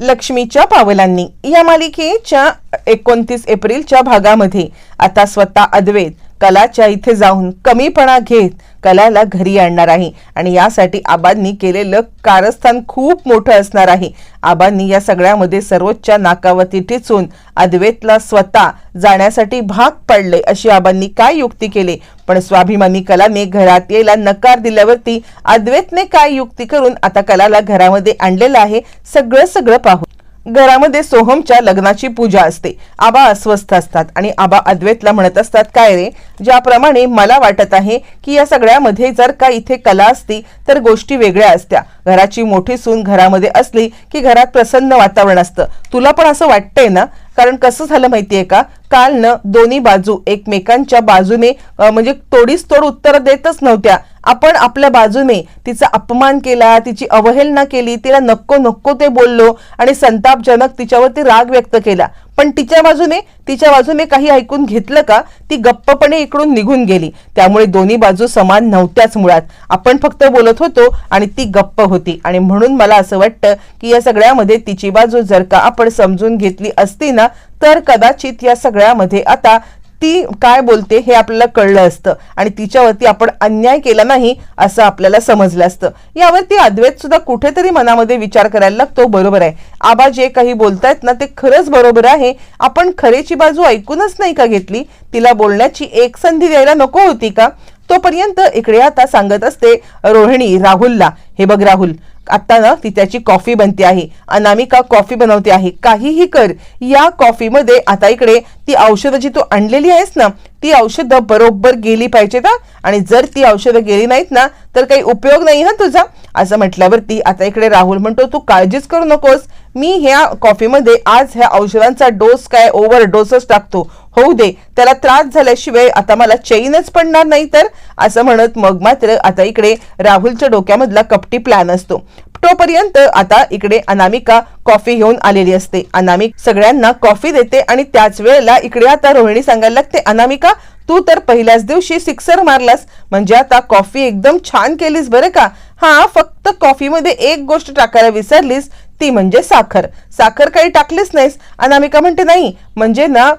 लक्ष्मीच्या पावलांनी. या मालिकेच्या एकोणतीस एप्रिलच्या भागामध्ये आता स्वतः अद्वैत कलाच्या इथे जाऊन कमीपणा घेत कलाला घरी आणणार आहे. आणि यासाठी आबांनी केलेलं कारस्थान खूप मोठं असणार आहे. आबांनी या सगळ्यामध्ये सर्वोच्च नाकावती टिचून अद्वैतला स्वतः जाण्यासाठी भाग पडले अशी आबांनी काय युक्ती केली? पण स्वाभिमानी कलाने घरात यायला नकार दिल्यावरती अद्वैतने काय युक्ती करून आता कलाला घरामध्ये आणलेलं आहे? सगळं सगळं पाहू. घरामध्ये सोहमच्या लग्नाची पूजा असते. आबा अस्वस्थ असतात आणि आबा अद्वैतला म्हणत असतात काय रे? ज्याप्रमाणे मला वाटत आहे की या सगळ्यामध्ये जर का इथे कला असती तर गोष्टी वेगळ्या असत्या. घराची मोठी सून घरामध्ये असली की घरात प्रसन्न वातावरण असतं. तुला पण असं वाटतंय ना? कारण कसं झालं माहितीये का? काल दोन्ही बाजू एकमेकांच्या बाजूने म्हणजे तोडीस तोड उत्तर देतच नव्हत्या. आपण आपल्या बाजूने तिचा अपमान केला तिची अवहेलना केली तिला नको नको ते बोललो आणि संतापजनक तिच्यावरती राग व्यक्त केला. पण तिच्या बाजूने तिच्या बाजूने काही ऐकून घेतलं का ती गप्पपणे इकडून निघून गेली. त्यामुळे दोन्ही बाजू समान नव्हत्याच मुळात. आपण फक्त बोलत होतो आणि ती गप्प होती. आणि म्हणून मला असं वाटतं की या सगळ्यामध्ये तिची बाजू जर का आपण समजून घेतली असती ना तर कदाचित या सगळ्यामध्ये आता ती काय बोलते हे आपल्याला कळलं असतं आणि तिच्यावरती आपण अन्याय केला नाही असं आपल्याला समजलं असतं. यावरती अद्वैत सुद्धा कुठेतरी मनामध्ये विचार करायला लागतो बरोबर आहे. आबा जे काही बोलतायत ना ते खरंच बरोबर आहे. आपण खरेची बाजू ऐकूनच नाही का घेतली? तिला बोलण्याची एक संधी द्यायला नको होती का? तोपर्यंत इकडे आता सांगत असते रोहिणी राहुलला. हे बघ राहुल आता ना ती त्याची कॉफी बनते आहे. अनामिका कॉफी बनवते आहे. काहीही कर. या कॉफीमध्ये आता इकडे ती औषधं जी तू आणलेली आहेस ना ती औषधं बरोबर गेली पाहिजेत आणि जर ती औषधं गेली नाहीत ना तर काही उपयोग नाही हा तुझा. असं म्हटल्यावरती आता इकडे राहुल म्हणतो तू काळजीच करू नकोस. मी ह्या कॉफीमध्ये आज ह्या औषधांचा डोस काय ओव्हर डोसच टाकतो? होऊ दे त्याला त्रास झाल्याशिवाय आता मला चैनच पडणार नाही तर? असं म्हणत मग मात्र आता इकडे राहुलच्या डोक्यामधला कपटी प्लॅन असतो. तोपर्यंत आता इकडे अनामिका कॉफी घेऊन आलेली असते. अनामिक सगळ्यांना कॉफी देते आणि त्याच वेळेला इकडे आता रोहिणी सांगायला लागते अनामिका तू तर पहिल्याच दिवशी सिक्सर मारलास. म्हणजे आता कॉफी एकदम छान केलीस बरं का? हा फक्त कॉफीमध्ये एक गोष्ट टाकायला विसरलीस ती म्हणजे साखर. साखर काही टाकलीच नाहीस. अनामिका म्हणते नाही म्हणजे ना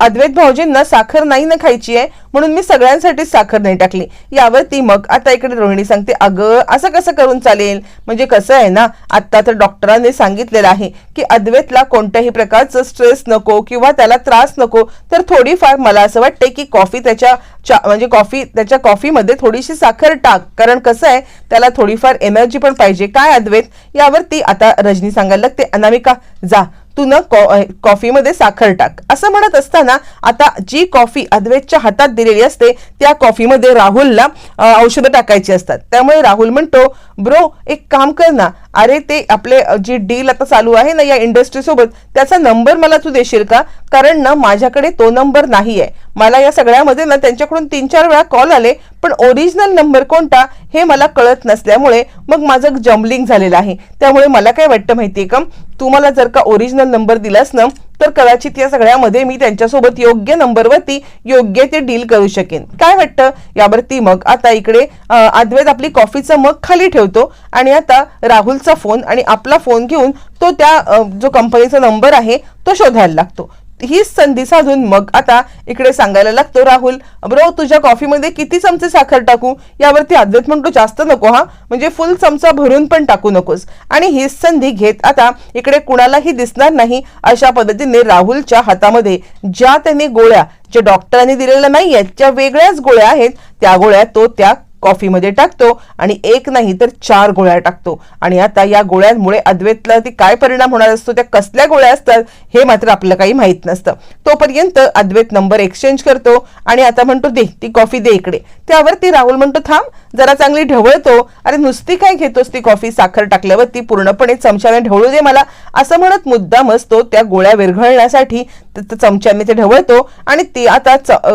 अद्वैत भाऊजींना साखर नाही ना खायची आहे म्हणून मी सगळ्यांसाठी साखर नाही टाकली. यावरती मग आता इकडे रोहिणी सांगते अगं असं कसं करून चालेल? म्हणजे कसं आहे ना आत्ता तर डॉक्टरांनी सांगितलेलं आहे की अद्वैतला कोणत्याही प्रकारचं स्ट्रेस नको किंवा त्याला त्रास नको तर थोडीफार मला असं वाटते की कॉफी त्याच्या म्हणजे कॉफी त्याच्या कॉफीमध्ये थोडीशी साखर टाक. कारण कसं आहे त्याला थोडीफार एनर्जी पण पाहिजे. काय अद्वैत? यावरती आता रजनी सांगायला लागते अनामिका जा. तू न कॉ- कॉफीमध्ये साखर टाक. असं म्हणत असताना आता जी कॉफी अद्वैतच्या हातात दिलेली असते त्या कॉफीमध्ये राहुलला औषधं टाकायची असतात. त्यामुळे राहुल म्हणतो ब्रो एक काम कर ना अरे ते आपले जी डील आता चालू आहे ना या इंडस्ट्रीसोबत त्याचा नंबर मला तू देशील का? कारण ना माझ्याकडे तो नंबर नाही आहे मला या सगळ्यामध्ये ना त्यांच्याकडून तीन चार वेळा कॉल आले पण ओरिजिनल नंबर कोणता हे मला कळत नसल्यामुळे मग माझं जम्बलिंग झालेलं आहे. त्यामुळे मला काय वाटतं माहितीये का? तू मला जर का ओरिजिनल नंबर दिलास ना तर कदाचित या सगळ्यामध्ये मी त्यांच्यासोबत योग्य नंबरवरती योग्य ते डील करू शकेन. काय वाटतं? यावरती मग आता इकडे अद्वैत आपली कॉफीचा मग खाली ठेवतो आणि आता राहुलचा फोन आणि आपला फोन घेऊन तो त्या जो कंपनीचा नंबर आहे तो शोधायला लागतो. हीच संधी साधून मग आता इकडे सांगायला लागतो राहुल. ब्रो तुझ्या कॉफीमध्ये किती चमचे साखर टाकू? यावरती अद्वैत म्हणतो जास्त नको हा? म्हणजे फुल चमचा भरून पण टाकू नकोस. आणि हीच संधी घेत आता इकडे कुणालाही दिसणार नाही अशा पद्धतीने राहुलच्या हातामध्ये. ज्या त्याने गोळ्या ज्या डॉक्टरांनी दिलेल्या नाही आहेत ज्या वेगळ्याच गोळ्या आहेत. त्या गोळ्या तो त्या कॉफीमध्ये टाकतो आणि एक नाही तर चार गोळ्या टाकतो. आणि आता या गोळ्यांमुळे अद्वैतला ती काय परिणाम होणार असतो? त्या कसल्या गोळ्या असतात? हे मात्र आपल्याला काही माहीत नसतं. तोपर्यंत अद्वैत नंबर एक्सचेंज करतो आणि आता म्हणतो दे ती कॉफी दे इकडे. त्यावरती राहुल म्हणतो थांब जरा चांगली ढवळतो. अरे नुसती काय घेतोस ती कॉफी? साखर टाकल्यावर ती पूर्णपणे चमच्याने ढवळू दे मला. असं म्हणत मुद्दामच तो त्या गोळ्या विरघळण्यासाठी चमच्याने ते ढवळतो आणि ती आता च-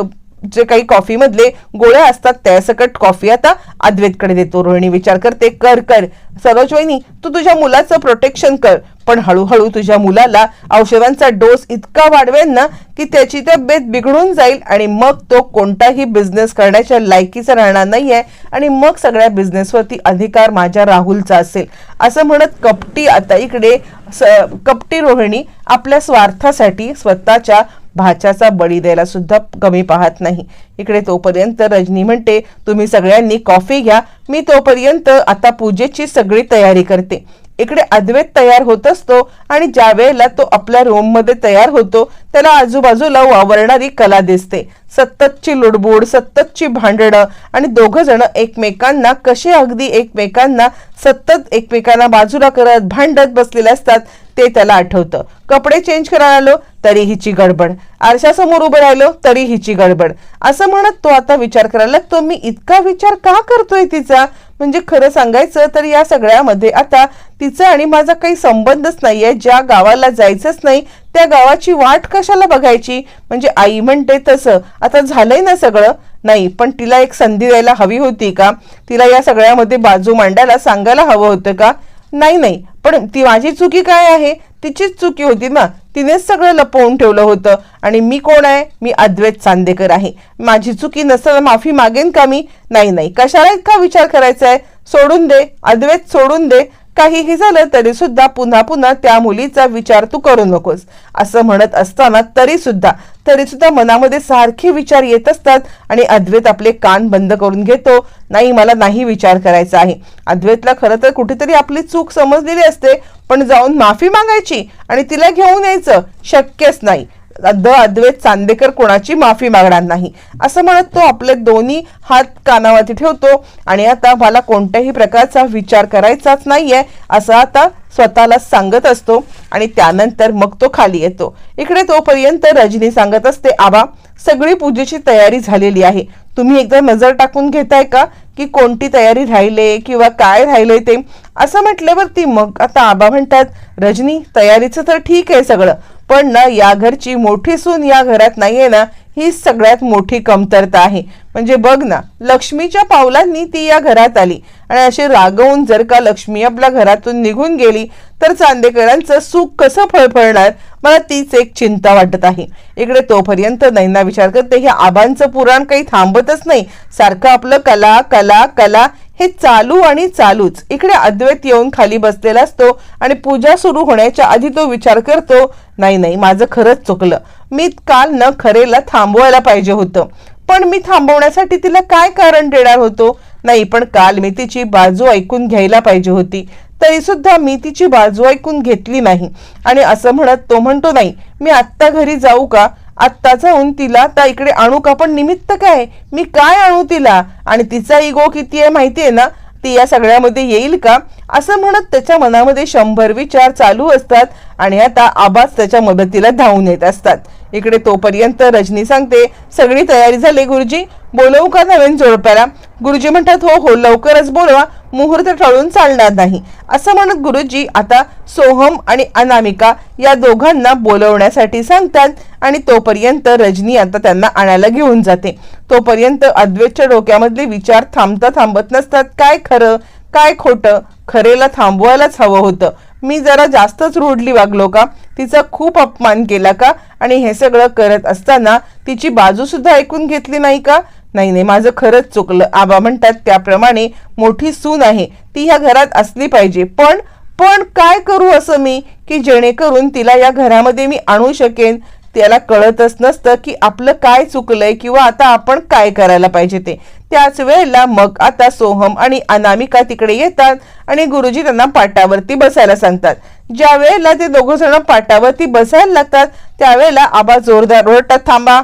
जे काही कॉफीमधले गोळ्या असतात त्यासकट कॉफी आता अद्वैतकडे देतो. रोहिणी विचार करते कर कर. सरोज वहिनी तू तुझ्या मुलाचं प्रोटेक्शन कर. पण हळूहळू तुझ्या मुलाला औषधांचा डोस इतका वाढवेल ना की त्याची तब्येत बिघडून जाईल आणि मग तो कोणताही बिझनेस करण्याच्या लायकीचा राहणार नाहीये आणि मग सगळ्या बिझनेसवरती अधिकार माझ्या राहुलचा असेल. असं म्हणत कपटी आता इकडे स- कपटी रोहिणी आपल्या स्वार्थासाठी स्वतःच्या भाच्याचा बळी द्यायला सुद्धा कमी पाहत नाही. इकडे तोपर्यंत रजनी म्हणते तुम्ही सगळ्यांनी कॉफी घ्या. मी तोपर्यंत आता पूजेची सगळी तयारी करते. इकडे अद्वैत तयार होत असतो आणि ज्या वेळेला तो आपल्या रूममध्ये तयार होतो त्याला आजूबाजूला वावरणारी कला दिसते. सततची लुडबुड सततची भांडणं आणि दोघं जण एकमेकांना कसे अगदी एकमेकांना सतत एकमेकांना बाजूला करत भांडत बसलेले असतात ते त्याला आठवतं. कपडे चेंज करायला आलो तरी हिची गडबड. आरशासमोर उभं राहिलो तरी हिची गडबड. असं म्हणत तो आता विचार करायला लागतो मी इतका विचार का करतोय तिचा? म्हणजे खरं सांगायचं तर या सगळ्यामध्ये आता तिचा आणि माझा काही संबंधच नाहीये. ज्या गावाला जायचंच नाही त्या गावाची वाट कशाला बघायची? म्हणजे आई म्हणते तसं. आता झालंय ना सगळं? नाही पण तिला एक संधी द्यायला हवी होती का? तिला या सगळ्यामध्ये बाजू मांडायला सांगायला हवं होतं का? नाही नाही. पण ती माझी चुकी काय आहे? तिचीच चुकी होती ना. तिनेच सगळं लपवून ठेवलं होतं. आणि मी कोण आहे? मी अद्वैत चांदेकर आहे. माझी चुकी नसताना माफी मागेन का मी? नाही नाही. कशाला इतका विचार करायचा आहे? सोडून दे. अद्वैत सोडून दे. काहीही झालं तरी सुद्धा पुन्हा पुन्हा त्या मुलीचा विचार तू करू नकोस. असं म्हणत असताना तरी सुद्धा तरी सुद्धा मनामध्ये सारखे विचार येत असतात आणि अद्वैत आपले कान बंद करून घेतो नाही मला नाही विचार करायचा आहे. अद्वैतला खरं तर कुठेतरी आपली चूक समजलेली असते पण जाऊन माफी मागायची आणि तिला घेऊन यायचं शक्यच नाही. द अद्वैत चांदेकर कोणाची माफी मागणार नाही? असं म्हणत तो आपले दोन्ही हात कानावरती ठेवतो आणि आता मला कोणत्याही प्रकारचा विचार करायचाच नाहीये असं आता स्वतःला सांगत असतो आणि त्यानंतर मग तो खाली येतो. इकडे तोपर्यंत रजनी सांगत असते आबा सगळी पूजेची तयारी झालेली आहे. तुम्ही एकदा नजर टाकून घेताय का? की कोणती तयारी राहिले किंवा काय राहिले ते? असं म्हटल्यावरती मग आता आबा म्हणतात रजनी तयारीचं तर ठीक आहे सगळं पण ना या घरची मोठी सून या घरात नाहीये ना ही सगळ्यात मोठी कमतरता आहे. म्हणजे बघ ना लक्ष्मीच्या पावलांनी ती या घरात आली. आणि अशी रागवून जर का लक्ष्मी आपल्या घरातून निघून गेली तर चांदेकरांचं सुख कसं फळफळणार? मला तीच एक चिंता वाटत आहे. इकडे तोपर्यंत नैना विचार करते हे आबांचं पुराण काही थांबतच नाही. सारखं आपलं कला कला कला हे चालू आणि चालूच. इकडे अद्वैत येऊन खाली बसलेला असतो आणि पूजा सुरू होण्याच्या आधी तो विचार करतो नाही नाही माझं खरंच चुकलं. मी काल न खरेला थांबवायला पाहिजे होतं. पण मी थांबवण्यासाठी तिला काय कारण देणार होतो? नाही पण काल मी तिची बाजू ऐकून घ्यायला पाहिजे होती. तरी सुद्धा मी तिची बाजू ऐकून घेतली नाही. आणि असं म्हणत तो म्हणतो नाही मी आत्ता घरी जाऊ का? आत्ता जाऊन तिला आता इकडे आणू का? पण निमित्त काय? मी काय आणू तिला? आणि तिचा इगो किती आहे माहिती आहे ना? ती या सगळ्यामध्ये येईल का? असं म्हणत त्याच्या मनामध्ये शंभर विचार चालू असतात आणि आता आबाच त्याच्या मदतीला धावून येत असतात. इकडे तोपर्यंत रजनी सांगते सगळी तयारी झाली गुरुजी? बोलवू का नवीन जोडप्याला? गुरुजी म्हणतात हो हो लवकरच बोलवा. मुहूर्त टळून चालणार नाही. असं म्हणत गुरुजी आता सोहम आणि अनामिका या दोघांना बोलवण्यासाठी सांगतात आणि तोपर्यंत रजनी आता त्यांना आणायला घेऊन जाते. तोपर्यंत अद्वैतच्या डोक्यामधले विचार थांबता थांबत नसतात. काय खरं? काय खोटं? खरेला थांबवायलाच हवं होतं. मी जरा जास्तच रुढली वागलो का? तिचा खूप अपमान केला का? आणि हे सगळं करत असताना तिची बाजूसुद्धा ऐकून घेतली नाही का? नाही नाही माझं खरंच चुकलं. आबा म्हणतात त्याप्रमाणे मोठी सून आहे. ती ह्या घरात असली पाहिजे. पण पण काय करू असं मी? की जेणेकरून तिला या घरामध्ये मी आणू शकेन. त्याला कळतच नसतं की आपलं काय चुकलंय किंवा आता आपण काय करायला पाहिजे ते. त्याच वेळेला मग आता सोहम आणि अनामिका तिकडे येतात आणि गुरुजी त्यांना पाटावरती बसायला सांगतात. ज्या वेळेला ते दोघ जण पाटावरती बसायला लागतात त्यावेळेला आबा जोरदार ओरडतात थांबा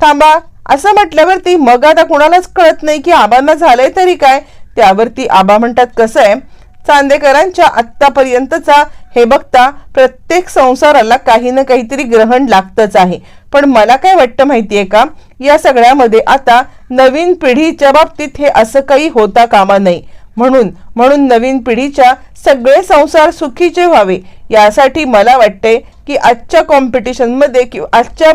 थांबा असं म्हटल्यावरती मग आता कुणालाच कळत नाही की आबांना झालंय तरी काय. त्यावरती आबा म्हणतात कसं आहे? चांदेकरांच्या आत्तापर्यंतचा हे बघता प्रत्येक संसाराला काही ना काहीतरी ग्रहण लागतच आहे. पण मला काय वाटतं माहितीये का? या सगळ्यामध्ये आता नवीन पिढीच्या बाबतीत हे असं काही होता कामा नाही. म्हणून म्हणून नवीन पिढीच्या सगळे संसार सुखीचे व्हावे. यासाठी मला वाटते की आजच्या कॉम्पिटिशनमध्ये किंवा आजच्या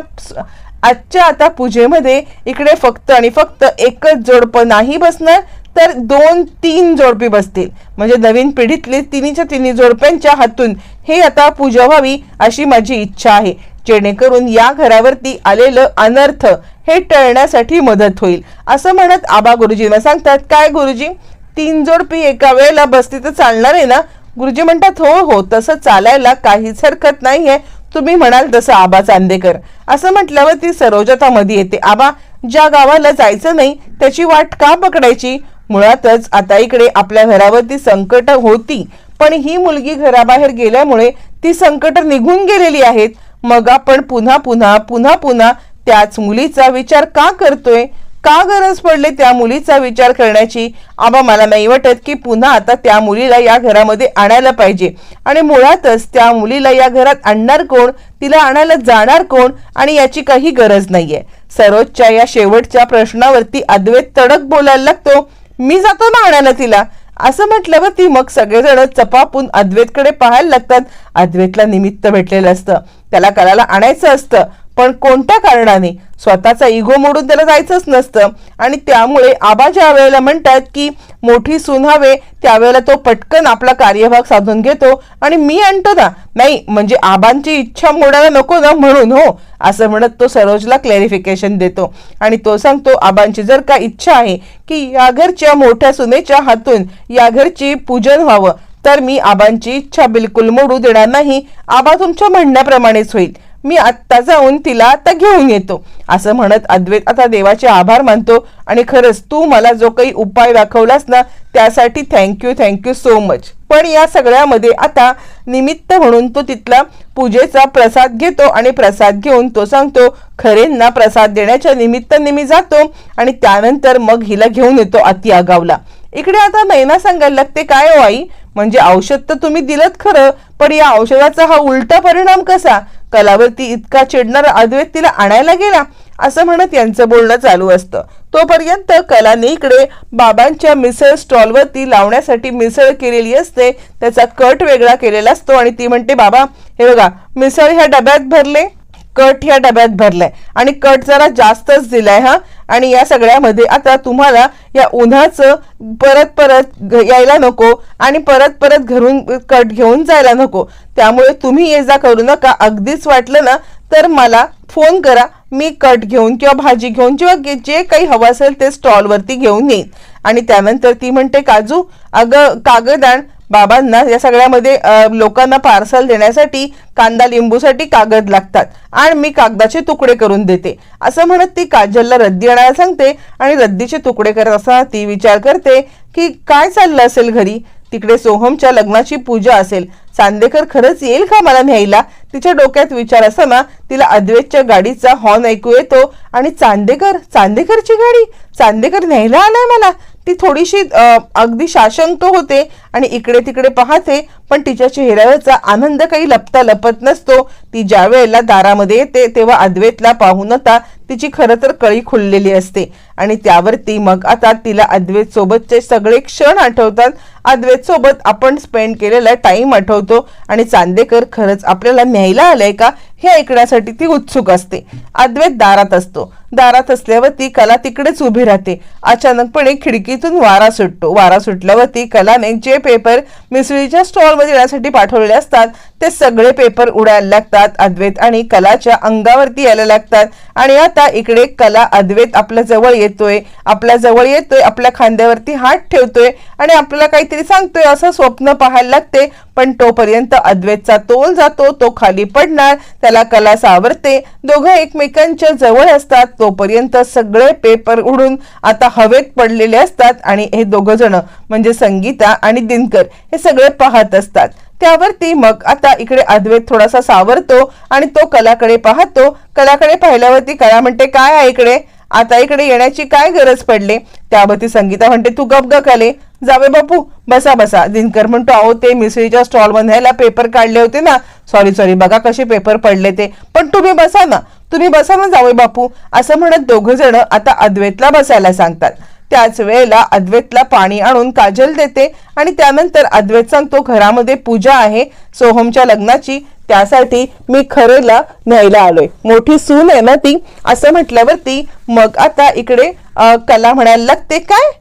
आजच्या आता पूजेमध्ये इकडे फक्त आणि फक्त एकच जोडपं नाही बसणार तर दोन तीन जोडपी बसतील. म्हणजे नवीन पिढीतले तिन्हीच्या तिन्ही जोडप्यांच्या हातून हे आता पूजा व्हावी अशी माझी इच्छा आहे. जेणेकरून या घरावरती आलेलं अनर्थ हे टळण्यासाठी मदत होईल. असं म्हणत आबा गुरुजींना सांगतात काय गुरुजी? तीन जोडपी एका वेळेला बसली तर चालणार आहे ना? गुरुजी म्हणतात हो हो तसं चालायला काहीच हरकत नाहीये. तुम्ही म्हणाल तसं आबा चांदेकर. असं म्हटल्यावर ती सरोजता मध्ये येते. आबा ज्या गावाला जायचं नाही त्याची वाट का पकडायची? मुळातच आता इकडे आपल्या घरावरती संकट होती. पण ही मुलगी घराबाहेर गेल्यामुळे ती संकट निघून गेलेली आहेत. मग आपण पुन्हा पुन्हा पुन्हा पुन्हा त्याच मुलीचा विचार का करतोय? का गरज पडले त्या मुलीचा विचार करण्याची? आबा मला नाही वाटत की पुन्हा आता त्या मुलीला या घरामध्ये आणायला पाहिजे. आणि मुळातच त्या मुलीला या घरात आणणार कोण? तिला आणायला जाणार कोण? आणि याची काही गरज नाहीये. सरोजच्या या शेवटच्या प्रश्नावरती अद्वैत तडक बोलायला लागतो. मी जातो ना आणायला तिला? असं म्हटल्यावर ती मग सगळेजण चपापून अद्वैतकडे पाहायला लागतात. अद्वैतला निमित्त भेटलेलं असतं. त्याला करायला आणायचं असतं. पण कोणत्या कारणाने? स्वतःचा इगो मोडून त्याला जायचंच नसतं. आणि त्यामुळे आबा ज्या वेळेला म्हणतात की मोठी सून हवे त्यावेळेला तो पटकन आपला कार्यभाग साधून घेतो आणि मी आणतो ना. नाही म्हणजे आबांची इच्छा मोडायला नको ना म्हणून हो. असं म्हणत तो सरोजला क्लॅरिफिकेशन देतो. आणि तो सांगतो आबांची जर का इच्छा आहे की या घरच्या मोठ्या सुनेच्या हातून या घरची पूजन व्हावं तर मी आबांची इच्छा बिलकुल मोडू देणार नाही. आबा तुमच्या म्हणण्याप्रमाणेच होईल. मी आत्ता जाऊन तिला आता घेऊन येतो. असं म्हणत अद्वैत आता देवाचे आभार मानतो आणि खरंच तू मला जो काही उपाय दाखवलास ना त्यासाठी थँक्यू थँक्यू सो मच पण या सगळ्यामध्ये आता निमित्त म्हणून तो तिथला पूजेचा प्रसाद घेतो आणि प्रसाद घेऊन तो सांगतो खरेंना प्रसाद देण्याच्या निमित्ताने मी जातो आणि त्यानंतर मग हिला घेऊन येतो अति आगावला इकडे आता नैना सांगायला लागते काय हो आई? म्हणजे औषध तर तुम्ही दिलत खरं पण या औषधाचा हा उलटा परिणाम कसा? कलावरती इतका चिडणारा अद्वैत तिला आणायला गेला असं म्हणत यांचं बोलणं चालू असतं. तोपर्यंत कलाने इकडे बाबांच्या मिसळ स्टॉलवरती लावण्यासाठी मिसळ केलेली असते त्याचा कट वेगळा केलेला असतो आणि ती म्हणते बाबा हे बघा मिसळ ह्या डब्यात भरले. कट ह्या डब्यात भरलाय. आणि कट जरा जास्तच दिलाय हा. आणि या सगळ्यामध्ये आता तुम्हाला या उन्हाचं परत परत यायला नको आणि परत परत घरून कट घेऊन जायला नको. त्यामुळे तुम्ही ये जा करू नका. अगदीच वाटलं ना तर मला फोन करा. मी कट घेऊन किंवा भाजी घेऊन किंवा जे काही हवं असेल ते स्टॉलवरती घेऊन येईन. आणि त्यानंतर ती म्हणते काजू अगं कागद आण बाबांना या सगळ्यामध्ये लोकांना पार्सल देण्यासाठी कांदा लिंबूसाठी कागद लागतात. आणि मी कागदाचे तुकडे करून देते. असं म्हणत ती काजलला रद्दी आणायला सांगते आणि रद्दीचे तुकडे करत असताना ती विचार करते की काय चाललं असेल घरी? तिकडे सोहमच्या लग्नाची पूजा असेल. चांदेकर खरंच येईल का मला न्यायला? तिच्या डोक्यात विचार असताना तिला अद्वैतच्या गाडीचा हॉर्न ऐकू येतो आणि चांदेकर चांदेकरची गाडी? चांदेकर न्यायला आलाय मला. ती थोडीशी अगदी शाशंक होते आणि इकडे तिकडे पाहते पण तिच्या चेहऱ्यावरचा आनंद काही लपता लपत नसतो. ती ज्या वेळेला दारामध्ये येते तेव्हा अद्वैतला पाहून आता तिची खरं तर कळी खुललेली असते. आणि त्यावरती मग आता तिला अद्वैत सोबतचे सगळे क्षण आठवतात. अद्वैत सोबत आपण स्पेंड केलेला टाइम आठवतो. आणि चांदेकर खरंच आपल्याला न्यायला आलंय का हे ऐकण्यासाठी ती उत्सुक असते. अद्वैत दारात असतो. दारात असल्यावर ती कला तिकडेच उभी राहते. अचानकपणे खिडकीतून वारा सुटतो. वारा सुटल्यावर ती कलाने जे पेपर मिसळीच्या स्टॉलमध्ये येण्यासाठी पाठवलेले असतात ते सगळे पेपर उडायला लागतात अद्वैत आणि कलाच्या अंगावरती यायला लागतात. आणि आता इकडे कला अद्वैत आपल्या जवळ येतोय आपल्या जवळ येतोय आपल्या खांद्यावरती हात ठेवतोय आणि आपल्याला काहीतरी सांगतोय असं स्वप्न पाहायला लागते. पण तोपर्यंत अद्वैतचा तोल जातो तो खाली पडणार त्याला कला सावरते. दोघं एकमेकांच्या जवळ असतात तोपर्यंत सगळे पेपर उडून आता हवेत पडलेले असतात आणि हे दोघं जण म्हणजे संगीता आणि दिनकर हे सगळे पाहत असतात. त्यावरती मग आता इकडे अद्वैत थोडासा सावरतो आणि तो कलाकडे पाहतो. कलाकडे पाहिल्यावरती कला म्हणते काय आहे इकडे? आता इकडे येण्याची काय गरज पडली? त्यावरती संगीता म्हणते तू गप आले जावे बापू बसा बसा. दिनकर म्हणतो अहो ते मिसळीच्या स्टॉल ह्याला पेपर काढले होते ना. सॉरी सॉरी बघा कसे पेपर पडले ते. पण तुम्ही बसा ना. तुम्ही बसा ना जावे बापू. असं म्हणत दोघं जण आता अद्वैतला बसायला सांगतात. त्याच वेळेला अद्वैतला पाणी आणून काजल देते आणि त्यानंतर अद्वैत सांगतो घरामध्ये पूजा आहे सोहमच्या लग्नाची त्यासाठी मी खरेला न्यायला आलोय. मोठी सून आहे ना ती. असं म्हटल्यावरती मग आता इकडे कला म्हणायला लागते काय?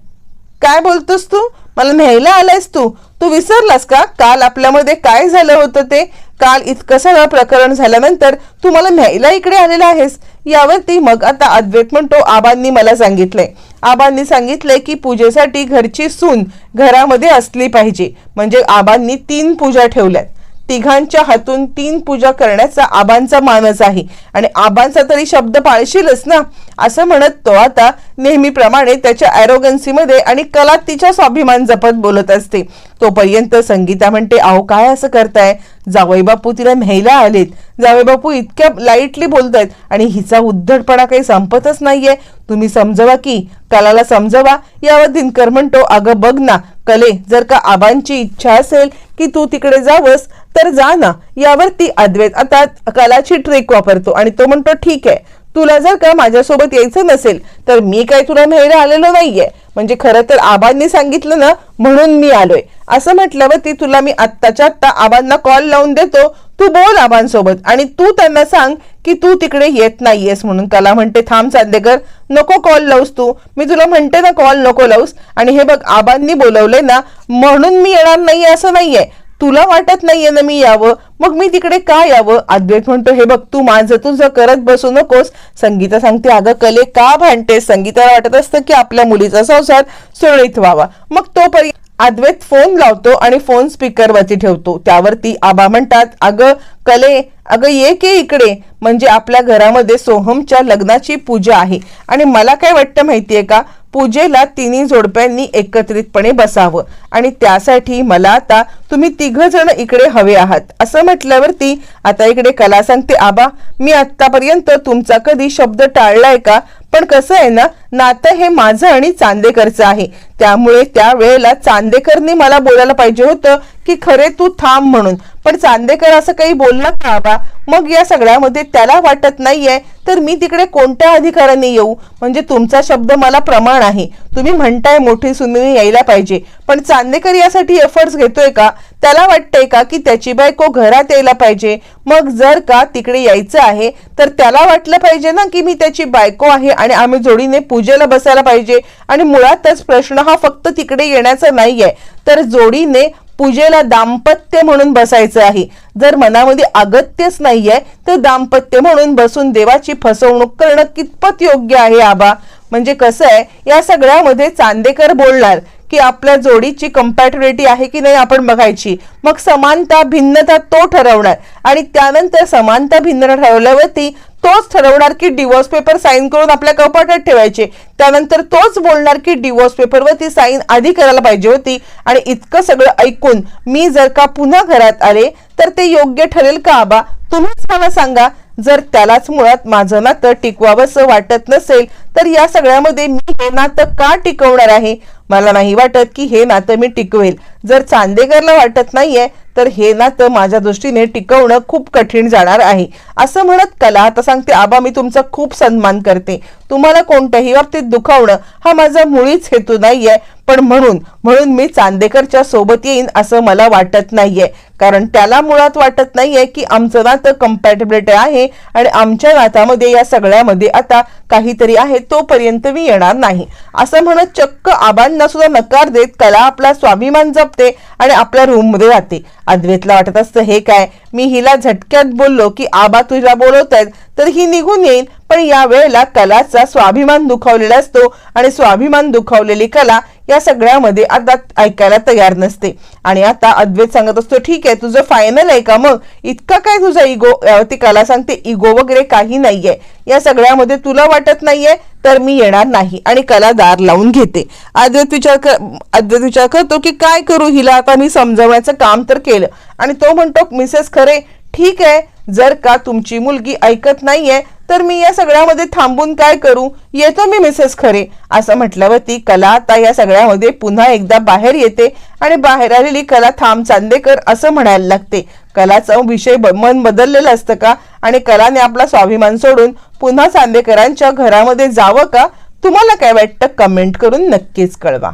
काय बोलतोस तू? मला न्यायला आलायस तू. तू विसरलास का? काल आपल्यामध्ये काय झालं होतं ते? काल इतकं सगळं प्रकरण झाल्यानंतर तू मला न्यायला इकडे आलेला आहेस? यावरती मग आता अद्वैत म्हणतो आबांनी मला सांगितलंय. आबांनी सांगितलंय की पूजेसाठी घरची सून घरामध्ये असली पाहिजे. म्हणजे आबांनी तीन पूजा ठेवल्यात. तिघांच्या हातून तीन पूजा करण्याचा आबांचा मानस आहे. आणि आबांचा तरी शब्द पाळशीलच ना? असं म्हणत तो आता नेहमीप्रमाणे त्याच्या ॲरोगन्सीमध्ये आणि कला तिच्या स्वाभिमान जपत बोलत असते. तोपर्यंत संगीता म्हणते अहो काय असं करताय? जावई बापू तिला न्यायला आलेत. जावई बापू इतक्या लाईटली बोलतायत आणि हिचा उद्धटपणा काही संपतच नाहीये. तुम्ही समजवा की कलाला समजवा. यावर दिनकर म्हणतो अगं बघ ना कले. जर का आबांची इच्छा असेल की तू तिकडे जावस तर जा ना. यावर ती अद्वैत आता कलाची ट्रिक वापरतो आणि तो म्हणतो ठीक आहे. तुला जर का माझ्यासोबत यायचं नसेल तर मी काय तुला न्यायला आलेलो नाहीये. म्हणजे खरं तर आबांनी सांगितलं ना म्हणून मी आलोय. असं म्हटल्यावर ती तुला मी आत्ताच्या आत्ता आबांना कॉल लावून देतो. तू बोल आबांसोबत आणि तू त्यांना सांग की तू तिकडे येत नाहीयेस म्हणून कला म्हणते थांब चांदेकर नको कॉल लावूस तू. मी तुला म्हणते ना कॉल नको लावूस. आणि हे बघ आबांनी बोलवले ना म्हणून मी येणार नाहीये असं नाहीये. तुला वाटत नाहीये ना मी यावं? मग मी तिकडे का यावं? अद्वैत म्हणतो हे बघ तू माझं तुझं करत बसू नकोस. संगीता सांगते अगं कले का भांडतेस? संगीताला वाटत असतं की आपल्या मुलीचा संसार सुरळीत व्हावा. मग तोपर्यंत अद्वैत फोन लावतो आणि फोन स्पीकरवरती ठेवतो. त्यावरती आबा म्हणतात अगं कले अगं ये की इकडे. म्हणजे आपल्या घरामध्ये सोहमच्या लग्नाची पूजा आहे. आणि मला काय वाटतं माहितीये का? पूजेला तिन्ही जोडप्यांनी एकत्रितपणे बसावं. आणि त्यासाठी मला आता तुम्ही तिघ जण इकडे हवे आहात. असं म्हटल्यावरती आता इकडे कला सांगते आबा मी आतापर्यंत तुमचा कधी शब्द टाळलाय का? पण कसं आहे ना नातं हे माझं आणि चांदेकरचं आहे. त्यामुळे त्या वेळेला चांदेकरनी मला बोलायला पाहिजे होतं की खरे तू थांब म्हणून. पण चांदेकर असं काही बोलला का बा मग या सगळ्यामध्ये त्याला वाटत नाहीये तर मी तिकडे कोणत्या अधिकाराने येऊ? म्हणजे तुमचा शब्द मला प्रमाण आहे. तुम्ही म्हणताय मोठी सुनीने यायला पाहिजे. पण चांदेकर यासाठी एफर्ट्स घेतोय का? त्याला वाटतंय का की त्याची बायको घरात यायला पाहिजे? मग जर का तिकडे यायचं आहे तर त्याला वाटलं पाहिजे ना की मी त्याची बायको आहे आणि आम्ही जोडीने पूजेला बसायला पाहिजे. आणि मुळातच प्रश्न हा फक्त तिकडे येण्याचा नाहीये. तर जोडीने पूजेला दाम्पत्य म्हणून बसायचं आहे. जर मनामध्ये अगत्यच नाहीये तर दाम्पत्य म्हणून बसून देवाची फसवणूक करणं कितपत योग्य आहे आबा? म्हणजे कसं आहे या सगळ्यामध्ये चांदेकर बोलणार की आपल्या जोडीची कम्पॅटिबिलिटी आहे की नाही आपण बघायची. मग समानता भिन्नता तो ठरवणार. आणि त्यानंतर समानता भिन्नता ठरवल्यावरती तोच ठरवणार की डिवोर्स पेपर साईन करून आपल्या कपाटात ठेवायचे. त्यानंतर तोच बोलणार की डिवोर्स पेपरवरती साईन आधी करायला पाहिजे होती. आणि इतकं सगळं ऐकून मी जर का पुन्हा घरात आले तर ते योग्य ठरेल का आबा? तुम्हीच मला सांगा. जर त्यालाच मुळात माझं नातं टिकवावंसं वाटत नसेल तर या सगळ्यामध्ये मी हे नातं का टिकवणार आहे? मला नाही वाटत की हे नातं मी टिकवेल. जर चांदेकरला वाटत नाहीये तर हे नातं माझ्या दृष्टीने टिकवणं खूप कठीण जाणार आहे. असं म्हणत कला आता सांगते आबा मी तुमचा खूप सन्मान करते. तुम्हाला कोणत्याही बाबतीत दुखावणं हा माझा मुळीच हेतू नाहीये. पण म्हणून म्हणून मी चांदेकरच्या सोबत येईन असं मला वाटत नाहीये. कारण त्याला मुळात वाटत नाहीये की आमचं नातं कम्पॅटेबिलिटी आहे आणि आमच्या नात्यामध्ये या सगळ्यामध्ये आता काहीतरी आहे तोपर्यंत मी येणार नाही. असं म्हणत चक्क आबांना सुद्धा नकार देत कला आपला स्वाभिमान जपते आणि आपल्या रूममध्ये जाते अद्वेतला वाटत असतं हे काय? मी हिला झटक्यात बोललो की आबा तुझ्या बोलवत आहेत तर ही निघून येईल. पण या वेळेला कलाचा स्वाभिमान दुखावलेला असतो आणि स्वाभिमान दुखावलेली कला या सगळ्यामध्ये आता ऐकायला तयार नसते. आणि आता अद्वैत सांगत असतो ठीक आहे तुझं फायनल आहे का मग? इतका काय तुझा इगो ती कला सांगते? इगो वगैरे काही नाहीये. या सगळ्यामध्ये तुला वाटत नाहीये तर मी येणार नाही आणि कला दार लावून घेते. अद्वैत विचार कर अद्वैत विचार करतो की काय करू हिला? आता मी समजवण्याचं काम तर केलं. आणि तो म्हणतो मिसेस खरे ठीक आहे जर का तुमची मुलगी ऐकत नाहीये तर मी या सगळ्यामध्ये थांबून काय करू? येतो मी मिसेस खरे. असं म्हटल्यावरती कला आता या सगळ्यामध्ये पुन्हा एकदा बाहेर येते आणि बाहेर आलेली कला थांब चांदेकर असं म्हणायला लागते. कलाचा विषय ब- मन बदललेलं असतं का? आणि कलाने आपला स्वाभिमान सोडून पुन्हा चांदेकरांच्या घरामध्ये जावं का? तुम्हाला काय वाटतं? कमेंट करून नक्कीच कळवा.